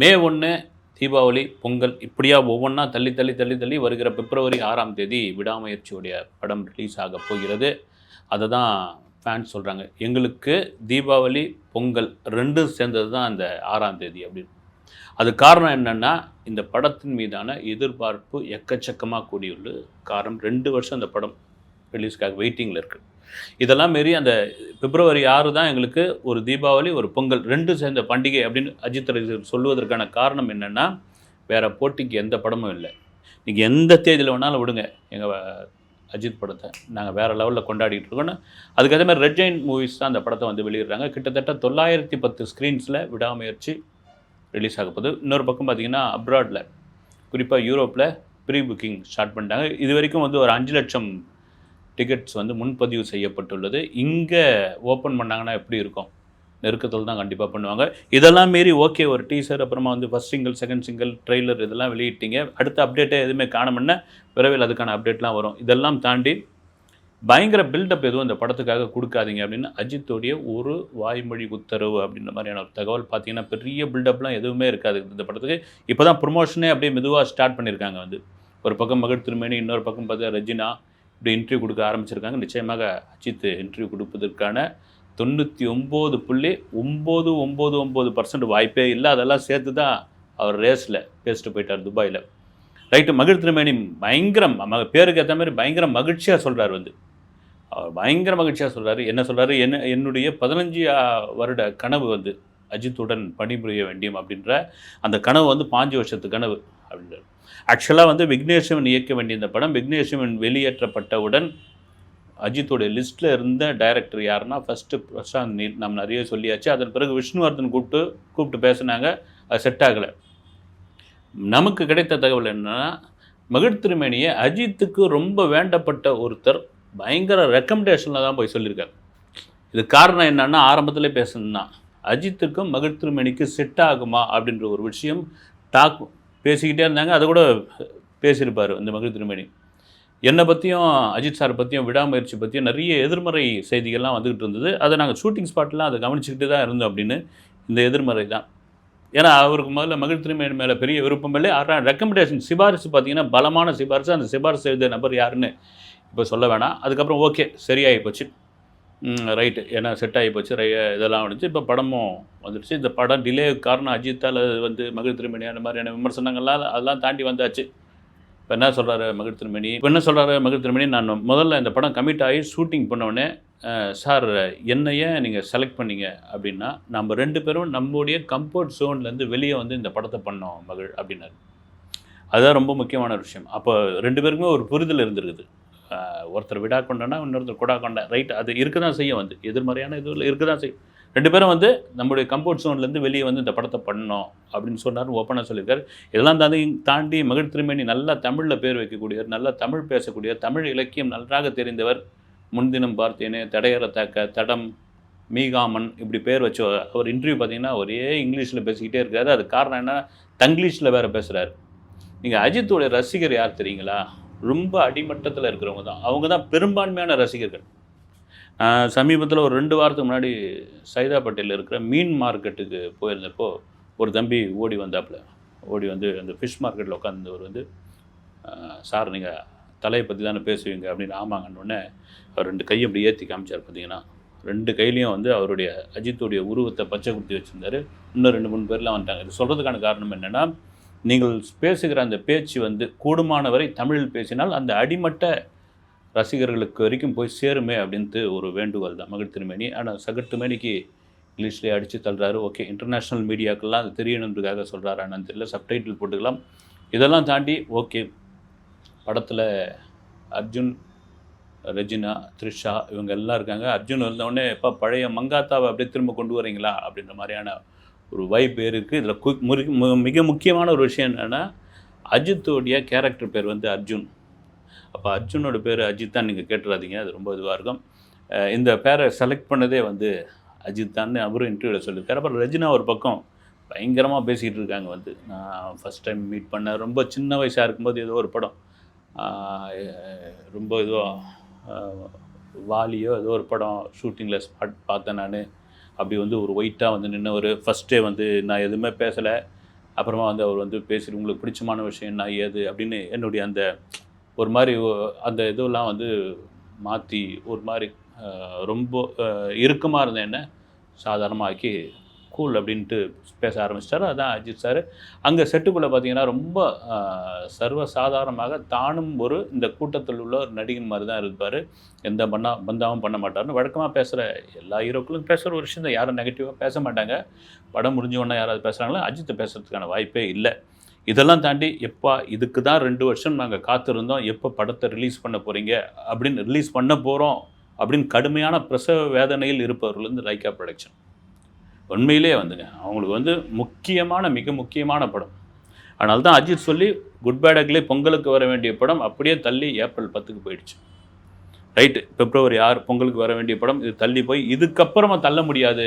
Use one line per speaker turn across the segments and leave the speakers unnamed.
மே ஒன்று தீபாவளி பொங்கல் இப்படியா ஒவ்வொன்றா தள்ளி தள்ளி தள்ளி தள்ளி வருகிற பிப்ரவரி ஆறாம் தேதி விடாமுயற்சியுடைய படம் ரிலீஸ் ஆக போகிறது. அதை தான் ஃபேன்ஸ் சொல்கிறாங்க எங்களுக்கு தீபாவளி பொங்கல் ரெண்டும் சேர்ந்தது தான் அந்த ஆறாம் தேதி அப்படின்னு. அது காரணம் என்னென்னா இந்த படத்தின் மீதான எதிர்பார்ப்பு எக்கச்சக்கமாக கூடியுள்ளது. காரணம் ரெண்டு வருஷம் அந்த படம் ரிலீஸ்க்காக வெயிட்டிங்கில் இருக்குது இதெல்லாம் மாரி அந்த பிப்ரவரி ஆறு தான் எங்களுக்கு ஒரு தீபாவளி ஒரு பொங்கல் ரெண்டு சேர்ந்த பண்டிகை அப்படின்னு அஜித் ரசிகர் சொல்லுவதற்கான காரணம் என்னென்னா வேறு போட்டிக்கு எந்த படமும் இல்லை. நீங்கள் எந்த தேதியில் வேணாலும் விடுங்க. எங்கள் அஜித் படத்தை நாங்கள் வேறு லெவலில் கொண்டாடிட்டு இருக்கோம்னு. அதுக்கேற்ற மாதிரி ரெட் ஜெயின் மூவிஸ் தான் அந்த படத்தை வந்து வெளியிடுறாங்க. கிட்டத்தட்ட தொள்ளாயிரத்தி பத்து ஸ்க்ரீன்ஸில் விடாமுயற்சி ரிலீஸ் ஆக போகுது. இன்னொரு பக்கம் பார்த்திங்கன்னா அப்ராடில் குறிப்பாக யூரோப்பில் ப்ரீ புக்கிங் ஸ்டார்ட் பண்ணிட்டாங்க. இது வரைக்கும் வந்து ஒரு அஞ்சு லட்சம் டிக்கெட்ஸ் வந்து முன்பதிவு செய்யப்பட்டுள்ளது. இங்கே ஓப்பன் பண்ணாங்கன்னா எப்படி இருக்கும்? நெருக்கத்தில் தான் கண்டிப்பாக பண்ணுவாங்க. இதெல்லாம் மீறி ஓகே ஒரு டீசர் அப்புறமா வந்து first single second single trailer இதெல்லாம் வெளியிட்டீங்க. அடுத்த அப்டேட்டே எதுவுமே காணமுன்னா விரைவில் அதுக்கான அப்டேட்லாம் வரும். இதெல்லாம் தாண்டி பயங்கர பில்டப் எதுவும் இந்த படத்துக்காக கொடுக்காதீங்க அப்படின்னு அஜித்தோடைய ஒரு வாய்மொழி உத்தரவு அப்படின்ற மாதிரியான ஒரு தகவல் பார்த்தீங்கன்னா பெரிய பில்டப்லாம் எதுவுமே இருக்காது இந்த படத்துக்கு. இப்போ தான் ப்ரொமோஷனே அப்படியே மெதுவாக ஸ்டார்ட் பண்ணியிருக்காங்க வந்து. ஒரு பக்கம் மகள் திருமேனி இன்னொரு பக்கம் பார்த்தா ரஜினா. இப்படி இன்டர்வியூ கொடுக்க ஆரம்பிச்சிருக்காங்க. நிச்சயமாக அஜித் இன்டர்வியூ கொடுப்பதற்கான தொண்ணூற்றி ஒம்பது புள்ளி ஒம்பது ஒம்பது ஒம்பது பர்சன்ட் வாய்ப்பே இல்லை. அதெல்லாம் சேர்த்து தான் அவர் ரேஸில் பேசிட்டு போயிட்டார் துபாயில். ரைட்டு மகிழ் திருமேனி பயங்கரம் பேருக்கு ஏற்ற மாதிரி பயங்கர மகிழ்ச்சியாக சொல்கிறார் வந்து. அவர் பயங்கர மகிழ்ச்சியாக சொல்கிறாரு என்ன சொல்கிறாரு என்ன என்னுடைய பதினஞ்சு வருட கனவு வந்து அஜித்துடன் பணிபுரிய வேண்டியும் அப்படின்ற அந்த கனவு வந்து பாஞ்சு வருஷத்து கனவு. அப்படின்றார் ஆக்சுவலாக வந்து விக்னேஸ்வரன் இயக்க வேண்டிய இந்த படம் விக்னேஸ்வரன் வெளியேற்றப்பட்டவுடன் அஜித்துடைய லிஸ்ட்டில் இருந்த டைரக்டர் யாருன்னா ஃபஸ்ட்டு பிரசாந்த் நீர் நம்ம நிறைய சொல்லியாச்சு. அதன் பிறகு விஷ்ணுவர்தன் கூப்பிட்டு கூப்பிட்டு பேசுனாங்க. அது செட் ஆகலை. நமக்கு கிடைத்த தகவல் என்னன்னா மகிழ் திருமேனியை அஜித்துக்கு ரொம்ப வேண்டப்பட்ட ஒருத்தர் பயங்கர ரெக்கமெண்டேஷனில் தான் போய் சொல்லியிருக்காரு. இது காரணம் என்னன்னா ஆரம்பத்திலே பேசணும்னா அஜித்துக்கும் மகிழ் திருமேனிக்கு செட் ஆகுமா அப்படின்ற ஒரு விஷயம் டாக் பேசிக்கிட்டே இருந்தாங்க. அதை கூட பேசியிருப்பார் இந்த மகிழ் திருமணி என்னை பற்றியும் அஜித் சார் பற்றியும் விடாமுயற்சி பற்றியும் நிறைய எதிர்மறை செய்திகள்லாம் வந்துக்கிட்டு இருந்தது. அதை நாங்கள் ஷூட்டிங் ஸ்பாட்லாம் அதை கவனிச்சுக்கிட்டு தான் இருந்தோம் அப்படின்னு இந்த எதிர்மறை தான். ஏன்னா அவருக்கு முதல்ல மகிழ் திருமணி மேலே பெரிய விருப்பம் இல்லை. ஆனால் ரெக்கமெண்டேஷன் சிபாரிசு பார்த்தீங்கன்னா பலமான சிபாரிசு. அந்த சிபாரிசு எழுதிய நபர் யாருன்னு இப்போ சொல்ல வேணாம். அதுக்கப்புறம் ஓகே சரியாகி போச்சு. ரைட்டு ஏன்னா செட் ஆகி போச்சு ரை இதெல்லாம் வந்துச்சு. இப்போ படமும் வந்துடுச்சு. இந்த படம் டிலே காரணம் அஜித்தால் வந்து மகிழ் திருமணி அந்த மாதிரியான விமர்சனங்கள்லாம் அதெல்லாம் தாண்டி வந்தாச்சு. இப்போ என்ன சொல்கிறாரு மகிழ் திருமணி? இப்போ என்ன சொல்கிறாரு மகிழ் திருமணி? நான் முதல்ல இந்த படம் கமிட் ஆகி ஷூட்டிங் பண்ணோடனே சார் என்னையே நீங்கள் செலக்ட் பண்ணீங்க அப்படின்னா நம்ம ரெண்டு பேரும் நம்முடைய கம்ஃபர்ட் ஜோன்லேருந்து வெளியே வந்து இந்த படத்தை பண்ணோம் மகிழ் அப்படின்னாரு. அதுதான் ரொம்ப முக்கியமான விஷயம். அப்போ ரெண்டு பேருக்குமே ஒரு புரிதல் இருந்திருக்குது. ஒருத்தர் விடா கொண்டனா இன்னொருத்தர் கொடா கொண்ட ரைட் அது இருக்க தான் செய்யும் வந்து. எதிர்மறையான இதுவில் இருக்க தான் செய்யும். ரெண்டு பேரும் வந்து நம்முடைய கம்ஃபர்ட் ஜோன்லேருந்து வெளியே வந்து இந்த படத்தை பண்ணோம் அப்படின்னு சொன்னார் ஓப்பனாக சொல்லியிருக்காரு. இதெல்லாம் தாண்டி தாண்டி மகிழ் திருமேனி நல்லா தமிழில் பேர் வைக்கக்கூடியவர் நல்லா தமிழ் பேசக்கூடியவர் தமிழ் இலக்கியம் நன்றாக தெரிந்தவர். முன்தினம் பார்த்தேனே தடையறத்தாக்க தடம் மீகாமன் இப்படி பேர் வச்சு அவர் இன்டர்வியூ பார்த்தீங்கன்னா ஒரே இங்கிலீஷில் பேசிக்கிட்டே இருக்காரு. அது காரணம் என்ன தங்கிலீஷில் வேறு பேசுகிறாரு நீங்கள் அஜித்துடைய ரசிகர் யார் தெரியுங்களா? ரொம்ப அடிமட்டத்தில் இருக்கிறவங்க தான். அவங்க தான் பெரும்பான்மையான ரசிகர்கள். சமீபத்தில் ஒரு ரெண்டு வாரத்துக்கு முன்னாடி சைதாப்பேட்டையில் இருக்கிற மீன் மார்க்கெட்டுக்கு போயிருந்தப்போ ஒரு தம்பி ஓடி வந்தாப்புல. ஓடி வந்து அந்த ஃபிஷ் மார்க்கெட்டில் உட்காந்துவர் வந்து சார் நீங்கள் தலையை பற்றி தானே பேசுவீங்க? அப்படின்னு ஆமாங்கன்னொடனே அவர் ரெண்டு கையை அப்படி ஏற்றி காமிச்சார் பார்த்தீங்கன்னா ரெண்டு கையிலையும் வந்து அவருடைய அஜித்துடைய உருவத்தை பச்சை குத்தி வச்சுருந்தாரு. இன்னும் ரெண்டு மூணு பேர்லாம் வந்துட்டாங்க. இது சொல்கிறதுக்கான காரணம் என்னென்னா நீங்கள் பேசுகிற அந்த பேச்சு வந்து கூடுமானவரை தமிழில் பேசினால் அந்த அடிமட்ட ரசிகர்களுக்கு வரைக்கும் போய் சேருமே அப்படின்ட்டு ஒரு வேண்டுகோள் தான். மகிழ் திருமேனி ஆனால் சகட்டு மேனிக்கு இங்கிலீஷ்லேயே அடித்து தள்ளுறாரு. ஓகே இன்டர்நேஷ்னல் மீடியாக்கெல்லாம் அது தெரியணுன்றதுக்காக சொல்கிறாரு ஆனால் தெரியல சப்டைட்டில் போட்டுக்கலாம். இதெல்லாம் தாண்டி ஓகே படத்தில் அர்ஜுன் ரெஜினா த்ரிஷா இவங்க எல்லாம் இருக்காங்க. அர்ஜுன் வந்தோடனே எப்போ பழைய மங்காத்தாவை அப்படியே திரும்ப கொண்டு வரீங்களா? அப்படின்ற மாதிரியான ஒரு வைப் இருக்குது இதில் குக் மிக முக்கியமான ஒரு விஷயம் என்னென்னா அஜித்தோடைய கேரக்டர் பேர் வந்து அர்ஜுன். அப்போ அர்ஜுனோட பேர் அஜித் தான் நீங்கள் கேட்டுறாதீங்க. அது ரொம்ப இதுவாக இருக்கும். இந்த பேரை செலக்ட் பண்ணதே வந்து அஜித் தான் அவரும் இன்டர்வியூவில் சொல்லியிருக்காரு. அப்புறம் ரஜினா ஒரு பக்கம் பயங்கரமாக பேசிக்கிட்டு இருக்காங்க வந்து. நான் ஃபஸ்ட் டைம் மீட் பண்ணேன் ரொம்ப சின்ன வயசாக இருக்கும்போது ஏதோ ஒரு படம். ரொம்ப ஏதோ வாலியோ ஏதோ ஒரு படம் ஷூட்டிங்கில் ஸ்பாட் பார்த்தேன் நான். அப்படி வந்து ஒரு ஒயிட்டாக வந்து நின்று ஒரு ஃபஸ்ட்டே வந்து நான் எதுவுமே பேசலை. அப்புறமா வந்து அவர் வந்து பேசி உங்களுக்கு பிடிச்சமான விஷயம் என்ன? ஏது? அப்படின்னு என்னுடைய அந்த ஒரு மாதிரி அந்த இதெல்லாம் வந்து மாற்றி ஒரு மாதிரி ரொம்ப இறுக்கமாக இருந்த என்ன சாதாரணமாக்கி கூல் அப்படின்ட்டு பேச ஆரம்பிச்சிட்டாரு. அதான் அஜித் சார் அங்கே செட்டுக்குள்ளே பார்த்தீங்கன்னா ரொம்ப சர்வசாதாரணமாக சர்வ சாதாரணமாக தானும் ஒரு இந்த கூட்டத்தில் உள்ள ஒரு நடிகன் மாதிரி தான் இருப்பார். எந்த பண்ணா பந்தாவும் பண்ண மாட்டார்னு வழக்கமாக பேசுகிற எல்லா ஹீரோக்களும் பேசுகிற ஒரு விஷயம் யாரும் நெகட்டிவாக பேச மாட்டாங்க. படம் முடிஞ்ச உடனே யாராவது பேசுகிறாங்களோ அஜித்தை பேசுகிறதுக்கான வாய்ப்பே இல்லை. இதெல்லாம் தாண்டி எப்பா இதுக்கு தான் ரெண்டு வருஷம் நாங்கள் காத்திருந்தோம். எப்போ படத்தை ரிலீஸ் பண்ண போகிறீங்க அப்படின்னு ரிலீஸ் பண்ண போகிறோம் அப்படின்னு கடுமையான பிரசவ வேதனையில் இருப்பவர்கள் வந்து லைக்கா ப்ரொடக்ஷன் உண்மையிலே வந்துங்க. அவங்களுக்கு வந்து முக்கியமான மிக முக்கியமான படம். அதனால தான் அஜித் சொல்லி குட் பேட் அக்லே பொங்கலுக்கு வர வேண்டிய படம் அப்படியே தள்ளி ஏப்ரல் பத்துக்கு போயிடுச்சு. ரைட்டு பிப்ரவரி ஆறு பொங்கலுக்கு வர வேண்டிய படம் இது தள்ளி போய் இதுக்கப்புறமா தள்ள முடியாது.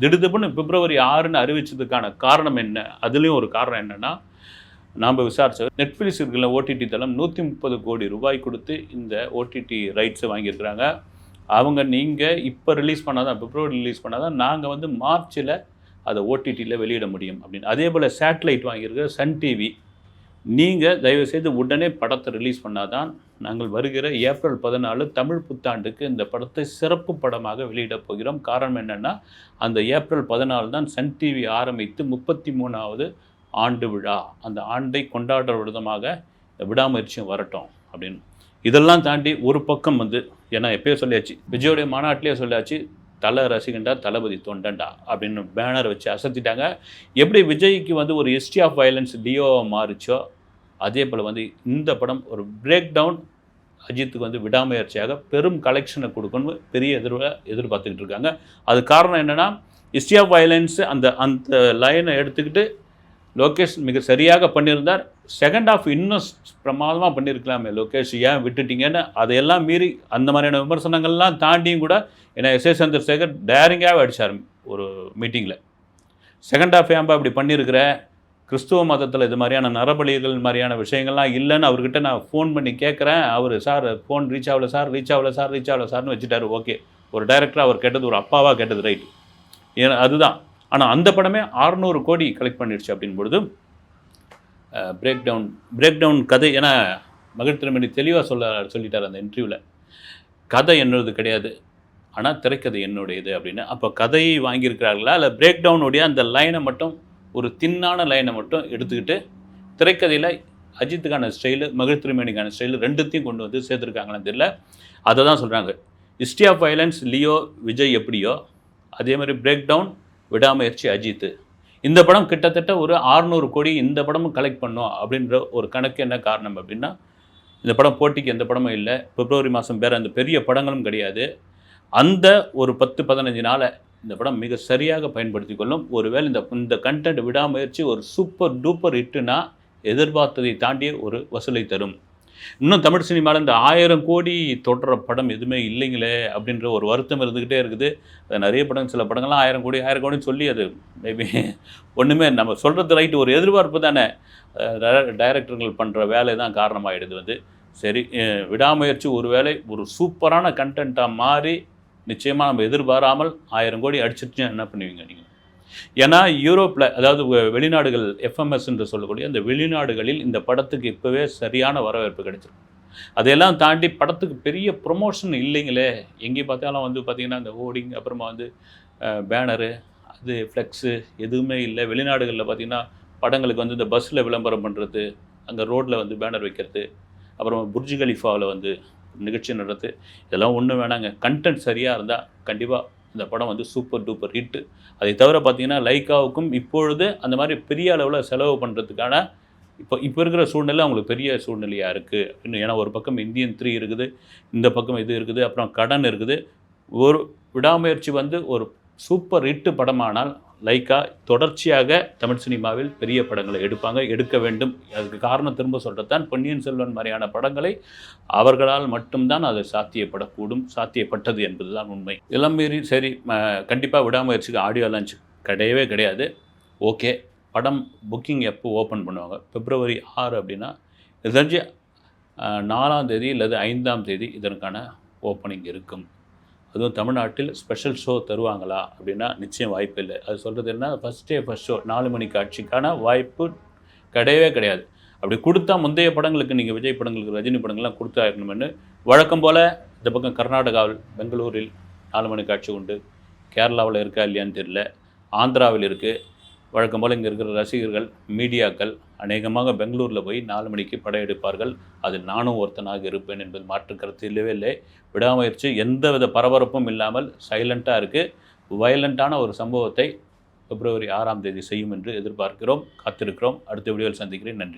திடுதுப்புன்னு பிப்ரவரி ஆறுன்னு அறிவிச்சதுக்கான காரணம் என்ன? அதுலேயும் ஒரு காரணம் என்னென்னா நாம் விசாரிச்ச நெட்ஃப்ளிக்ஸ் இருக்குல்ல ஓடிடி தளம் நூற்றி முப்பது கோடி ரூபாய் கொடுத்து இந்த ஓடிடி ரைட்ஸை வாங்கியிருக்கிறாங்க. அவங்க நீங்கள் இப்போ ரிலீஸ் பண்ணாதான் பிப்ரவரி ரிலீஸ் பண்ணாதான் நாங்கள் வந்து மார்ச்சில் அதை ஓடிடியில் வெளியிட முடியும் அப்படின்னு. அதே போல் சேட்டலைட் வாங்கியிருக்கிற சன் டிவி நீங்கள் தயவுசெய்து உடனே படத்தை ரிலீஸ் பண்ணாதான் நாங்கள் வருகிற ஏப்ரல் பதினாலு தமிழ் புத்தாண்டுக்கு இந்த படத்தை சிறப்பு படமாக வெளியிடப் போகிறோம். காரணம் என்னென்னா அந்த ஏப்ரல் பதினாலு தான் சன் டிவி ஆரம்பித்து முப்பத்தி மூணாவது ஆண்டு விழா. அந்த ஆண்டை கொண்டாடுற விதமாக விடாமுயற்சியும் வரட்டும் அப்படின்னு. இதெல்லாம் தாண்டி ஒரு பக்கம் வந்து ஏன்னா எப்பயோ சொல்லியாச்சு விஜயோடைய மாநாட்டிலே சொல்லியாச்சு தலை ரசிகண்டா தளபதி தொண்டண்டா அப்படின்னு பேனர் வச்சு அசத்திட்டாங்க. எப்படி விஜய்க்கு வந்து ஒரு ஹிஸ்ட்ரி ஆஃப் வயலன்ஸ் டியோவை மாறிச்சோ அதே போல் வந்து இந்த படம் ஒரு பிரேக் டவுன் அஜித்துக்கு வந்து விடாமுயற்சியாக பெரும் கலெக்ஷனை கொடுக்கணும்னு பெரிய எதிர்வை எதிர்பார்த்துக்கிட்டு இருக்காங்க. அது காரணம் என்னென்னா ஹிஸ்ட்ரி ஆஃப் வயலன்ஸ் அந்த அந்த லைனை எடுத்துக்கிட்டு லோகேஷ் மிக சரியாக பண்ணியிருந்தார். செகண்ட் ஆஃப் இன்னும் பிரமாதமாக பண்ணியிருக்கலாமே. லோகேஷ் ஏன் விட்டுட்டீங்கன்னு அதையெல்லாம் மீறி அந்த மாதிரியான விமர்சனங்கள்லாம் தாண்டியும் கூட ஏன்னா எஸ் ஏ சந்திரசேகர் டேரிங்காகவே அடித்தார் ஒரு மீட்டிங்கில் செகண்ட் ஆஃப் ஏன்பா இப்படி பண்ணியிருக்கிற? கிறிஸ்துவ மதத்தில் இது மாதிரியான நரபலிகள் மாதிரியான விஷயங்கள்லாம் இல்லைன்னு அவர்கிட்ட நான் ஃபோன் பண்ணி கேட்குறேன். அவர் சார் ஃபோன் ரீச் ஆகல சார் ரீச் ஆகல சார் ரீச் ஆகல சார்னு வச்சுட்டாரு. ஓகே ஒரு டைரக்டராக அவர் கேட்டது ஒரு அப்பாவாக கேட்டது ரைட் ஏன்னா அதுதான். ஆனால் அந்த படமே 600 கோடி கலெக்ட் பண்ணிடுச்சு அப்படின் பொழுது பிரேக் டவுன் பிரேக் டவுன் கதை ஏன்னா மகிழ் திருமணி தெளிவாக சொல்ல சொல்லிட்டார் அந்த இன்டர்வியூவில் கதை என்னது கிடையாது. ஆனால் திரைக்கதை என்னுடையது அப்படின்னு. அப்போ கதையை வாங்கியிருக்கிறார்களா? இல்லை பிரேக் டவுனுடைய அந்த லைனை மட்டும் ஒரு தின்னான லைனை மட்டும் எடுத்துக்கிட்டு திரைக்கதையில் அஜித்துக்கான ஸ்டைலு மகிழ் திருமணிக்கான ஸ்டைலு ரெண்டுத்தையும் கொண்டு வந்து சேர்த்துருக்காங்களான்னு தெரியல. அதை தான் சொல்கிறாங்க history of violence Leo Vijay எப்படியோ அதே மாதிரி பிரேக் டவுன் விடாமுயற்சி அஜித்து. இந்த படம் கிட்டத்தட்ட ஒரு 600 கோடி இந்த படமும் கலெக்ட் பண்ணோம் அப்படின்ற ஒரு கணக்கு என்ன காரணம் அப்படின்னா இந்த படம் போட்டிக்கு எந்த படமும் இல்லை. பிப்ரவரி மாதம் வேறு அந்த பெரிய படங்களும் கிடையாது. அந்த ஒரு பத்து பதினஞ்சு நாளை இந்த படம் மிக சரியாக பயன்படுத்தி கொள்ளும். ஒருவேளை இந்த இந்த கண்டென்ட் விடாமுயற்சி ஒரு சூப்பர் டூப்பர் ஹிட்டுனா எதிர்பார்த்ததை தாண்டிய ஒரு வசூலை தரும். இன்னும் தமிழ் சினிமாவில் இந்த ஆயிரம் கோடி தொடர படம் எதுவுமே இல்லைங்களே அப்படின்ற ஒரு வருத்தம் இருந்துக்கிட்டே இருக்குது. அது நிறைய படம் சில படங்கள்லாம் ஆயிரம் கோடி ஆயிரம் கோடின்னு சொல்லி அது மேபி ஒன்றுமே நம்ம சொல்கிறது ரைட்டு ஒரு எதிர்பார்ப்பு தானே. டைரக்டர்கள் பண்ணுற வேலை தான் காரணமாகிடுது வந்து. சரி விடாமுயற்சி ஒரு வேளை ஒரு சூப்பரான கண்டென்ட்டாக மாறி நிச்சயமாக நம்ம எதிர்பாராமல் ஆயிரம் கோடி அடிச்சிட்டு என்ன பண்ணுவீங்க நீங்கள் ஏன்னா யூரோப்பில் அதாவது வெளிநாடுகள் எஃப்எம்எஸ் என்று சொல்லக்கூடிய அந்த வெளிநாடுகளில் இந்த படத்துக்கு இப்போவே சரியான வரவேற்பு கிடைச்சிருக்கு. அதையெல்லாம் தாண்டி படத்துக்கு பெரிய ப்ரொமோஷன் இல்லைங்களே. எங்கே பார்த்தாலும் வந்து பார்த்திங்கன்னா இந்த ஹோர்டிங் அப்புறமா வந்து பேனரு அது ஃப்ளெக்ஸு எதுவுமே இல்லை. வெளிநாடுகளில் பார்த்திங்கன்னா படங்களுக்கு வந்து இந்த பஸ்ஸில் விளம்பரம் பண்ணுறது அங்கே ரோட்டில் வந்து பேனர் வைக்கிறது அப்புறம் புர்ஜ் கலிஃபாவில் வந்து நிகழ்ச்சி நடத்து இதெல்லாம் ஒன்றும் வேணாங்க. கண்டென்ட் சரியாக இருந்தால் கண்டிப்பாக இந்த படம் வந்து சூப்பர் டூப்பர் ஹிட்டு அதை தவிர பார்த்தீங்கன்னா லைக்காவுக்கும் இப்பொழுது அந்த மாதிரி பெரிய அளவில் செலவு பண்ணுறதுக்கான இப்போ இப்போ இருக்கிற சூழ்நிலை அவங்களுக்கு பெரிய சூழ்நிலையாக இருக்குது இன்னும் ஏன்னா ஒரு பக்கம் இந்தியன் த்ரீ இருக்குது இந்த பக்கம் இது இருக்குது அப்புறம் கடன் இருக்குது. ஒரு விடாமுயற்சி வந்து ஒரு சூப்பர் ஹிட்டு படமானால் லைக்கா தொடர்ச்சியாக தமிழ் சினிமாவில் பெரிய படங்களை எடுப்பாங்க எடுக்க வேண்டும். அதுக்கு காரணம் திரும்ப சொல்கிறதான் பொன்னியின் செல்வன் மாதிரியான படங்களை அவர்களால் மட்டும்தான் அது சாத்தியப்படக்கூடும் சாத்தியப்பட்டது என்பதுதான் உண்மை. இதெல்லாம் மீறி சரி கண்டிப்பாக விடாமுயற்சிக்கு ஆடியோ லான்ச் கிடையவே கிடையாது. ஓகே படம் புக்கிங் எப்போ ஓப்பன் பண்ணுவாங்க? பிப்ரவரி ஆறு அப்படின்னா இது தெரிஞ்சு நாலாம் தேதி அல்லது ஐந்தாம் தேதி இதற்கான ஓப்பனிங் இருக்கும். அதுவும் தமிழ்நாட்டில் ஸ்பெஷல் ஷோ தருவாங்களா அப்படின்னா நிச்சயம் வாய்ப்பு இல்லை. அது சொல்கிறது என்ன ஃபஸ்ட் டே ஃபஸ்ட் ஷோ நாலு மணி காட்சிக்கான வாய்ப்பு கிடையவே கிடையாது. அப்படி கொடுத்தா முந்தைய படங்களுக்கு நீங்கள் விஜய் படங்களுக்கு ரஜினி படங்கள்லாம் கொடுத்தா இருக்கணும்னு வழக்கம் போல் இந்த பக்கம் கர்நாடகாவில் பெங்களூரில் நாலு மணி காட்சி உண்டு. கேரளாவில் இருக்கா இல்லையான்னு தெரியல. ஆந்திராவில் இருக்குது வழக்கம் போல் இங்கே இருக்கிற ரசிகர்கள் மீடியாக்கள் அநேகமாக பெங்களூரில் போய் நாலு மணிக்கு படையெடுப்பார்கள் அதில் நானும் ஒருத்தனாக இருப்பேன் என்பது மாற்று கருத்து இல்லவே இல்லை. விடாமுயற்சி எந்தவித பரபரப்பும் இல்லாமல் சைலண்ட்டாக இருக்குது வயலண்ட்டான ஒரு சம்பவத்தை பிப்ரவரி ஆறாம் தேதி செய்யும் என்று எதிர்பார்க்கிறோம். காத்திருக்கிறோம். அடுத்த வீடியோவில் சந்திக்கிறேன். நன்றி.